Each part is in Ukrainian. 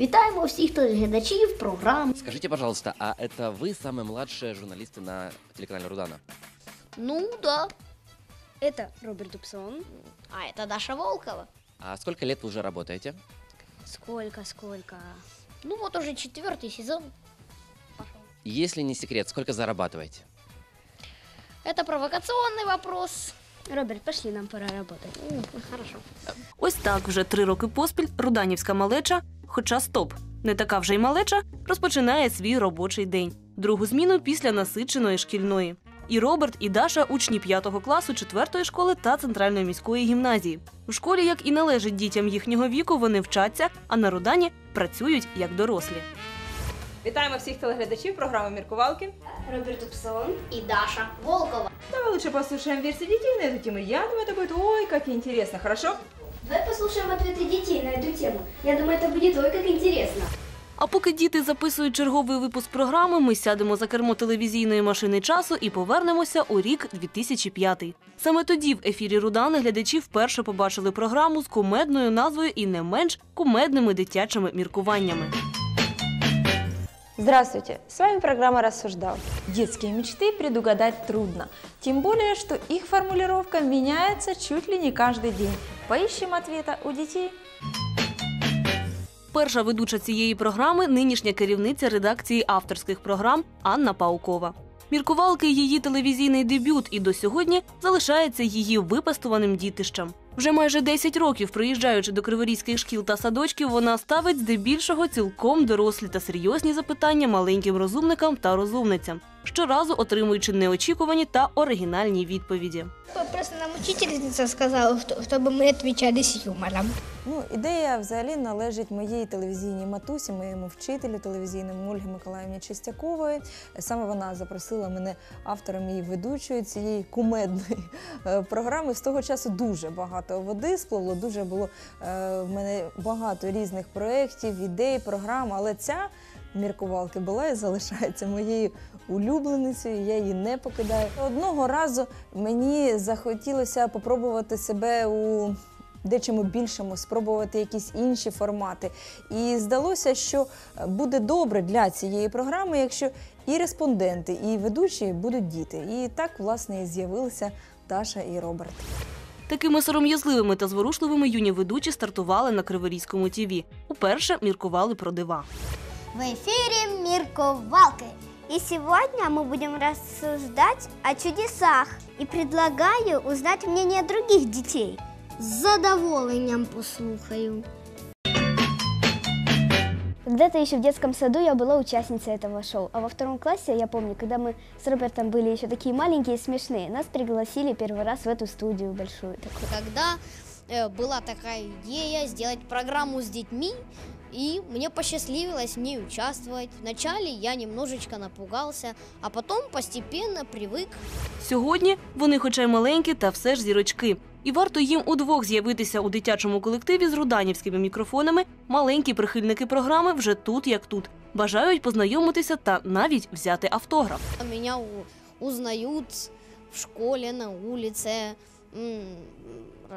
Вітаємо всіх телеглядачів програм. Скажите, пожалуйста, а это вы самые младшие журналисты на телеканале Рудана? Ну да. Это Роберт Дубсон. А это Даша Волкова. А сколько лет вы уже работаете? Сколько, сколько? Ну вот уже четвертый сезон. пошел. Если не секрет, сколько зарабатываете? Это провокационный вопрос. Роберт, пошли, нам пора работать. М, Хорошо. Ось так вже три роки поспіль руданівська малеча, хоча стоп, не така вже й малеча, розпочинає свій робочий день. Другу зміну після насиченої шкільної. І Роберт, і Даша учні п'ятого класу четвертої школи та центральної міської гімназії. У школі, як і належить дітям їхнього віку, вони вчаться, а на рудані працюють як дорослі. Вітаємо всіх телеглядачів програми Міркувалки. Роберт Дубсон. И Даша Волкова. Давай лучше послушаем версии детей на эту тему. Я думаю, это будет ой, как интересно, хорошо? Давай послушаем ответы детей на эту тему. Я думаю, это будет ой, как интересно. А поки діти записують черговий випуск програми, ми сядемо за кермо телевізійної машини часу і повернемося у рік 2005. Саме тоді в ефірі Рудани глядачі вперше побачили програму з кумедною назвою і не менш кумедними дитячими міркуваннями. Здравствуйте, с вами программа «Рассуждал». Детские мечты предугадать трудно, тем более, что их формулировка меняется чуть ли не каждый день. Поищем ответа у детей. Перша ведуча цієї програми нинішня керівниця редакції авторських програм Анна Паукова. Міркувалки її телевізійний дебют і до сьогодні залишається її випастуваним дітищем. Вже майже 10 років, приїжджаючи до криворізьких шкіл та садочків, вона ставить здебільшого цілком дорослі та серйозні запитання маленьким розумникам та розумницям, щоразу отримуючи неочікувані та оригінальні відповіді. Просто нам учительница сказала, чтобы мы отвечали с юмором. Ну, ідея взагалі належить моїй телевізійній матусі, моєму вчителю телевізійному Ольгі Миколаївні Чистякової. Саме вона запросила мене автором і ведучою цієї кумедної е, програми. З того часу дуже багато води спливло, дуже було е, в мене багато різних проєктів, ідей, програм, але ця міркувалки була і залишається моєю улюбленицею, я її не покидаю. Одного разу мені захотілося попробувати себе у дечому більшому, спробувати якісь інші формати. І здалося, що буде добре для цієї програми, якщо і респонденти, і ведучі будуть діти. І так, власне, і з'явилися Даша і Роберт. Такими сором'язливими та зворушливими юні ведучі стартували на Криворізькому ТІВІ. Уперше міркували про дива. В эфире Мирковалка. И сегодня мы будем рассуждать о чудесах. И предлагаю узнать мнение других детей. С задоволенням послухаю. Когда-то еще в детском саду я была участницей этого шоу, а во втором классе, я помню, когда мы с Робертом были еще такие маленькие и смешные, нас пригласили первый раз в эту студию большую такую. Когда э, была такая идея сделать программу с детьми, и мне посчастливилось в ней участвовать. Вначале я немножечко напугался, а потом постепенно привык. Сьогодні вони, хоча й маленькі, та все ж зірочки. І варто їм удвох з'явитися у дитячому колективі з руданівськими мікрофонами. Маленькі прихильники програми вже тут, як тут. Бажають познайомитися та навіть взяти автограф. Меня у- узнают в школе, на улице,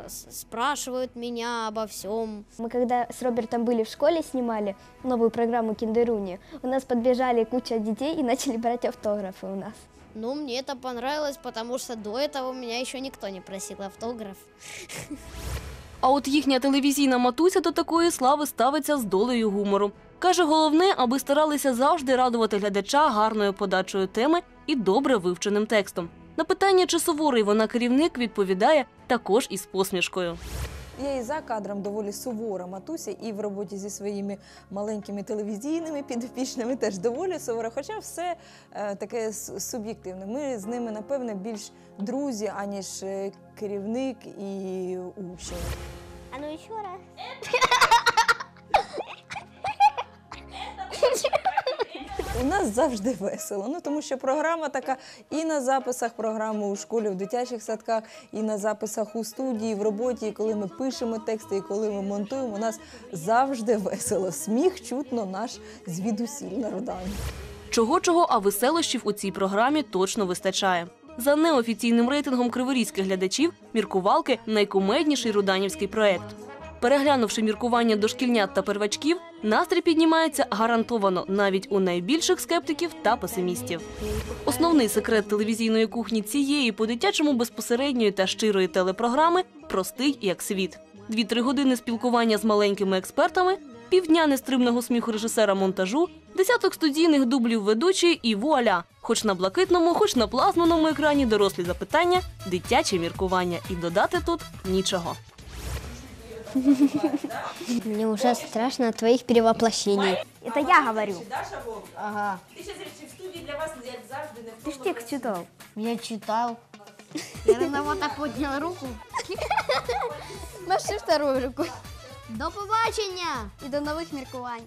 спрашивают меня обо всем. Мы когда с Робертом были в школе, снимали новую программу Киндеруни, у нас подбежали куча детей и начали брать автографы у нас. Но мне это понравилось, потому что до этого меня еще никто не просил автограф. А от їхня телевізійна матуся до такої слави ставиться з долею гумору. Каже, головне, аби старалися завжди радувати глядача гарною подачою теми і добре вивченим текстом. На питання, чи суворий вона керівник, відповідає також із посмішкою. Я і за кадром доволі сувора матуся, і в роботі зі своїми маленькими телевізійними підопічними теж доволі сувора. Хоча все е, таке суб'єктивне. Ми з ними, напевне, більш друзі, аніж е, керівник і учень. А ну еще раз. У нас завжди весело. Ну тому що програма така і на записах програми у школі, в дитячих садках, і на записах у студії, в роботі, і коли ми пишемо тексти, і коли ми монтуємо, у нас завжди весело. Сміх чутно наш звідусіль на Чого чого, а веселощів у цій програмі точно вистачає. За неофіційним рейтингом криворізьких глядачів міркувалки найкумедніший руданівський проект. Переглянувши міркування дошкільнят та первачків, настрій піднімається гарантовано навіть у найбільших скептиків та песимістів. Основний секрет телевізійної кухні цієї по-дитячому безпосередньої та щирої телепрограми простий як світ. Дві-три години спілкування з маленькими експертами, півдня нестримного сміху режисера монтажу, десяток студійних дублів ведучої і вуаля! Хоч на блакитному, хоч на плазманому екрані дорослі запитання, дитяче міркування. І додати тут нічого. Мне уже страшно от твоих перевоплощений. Это я говорю. Ага. Ты ж текст читал. Я читал. Я вот так поднял руку. Маши вторую руку. До побачення! І до нових міркувань.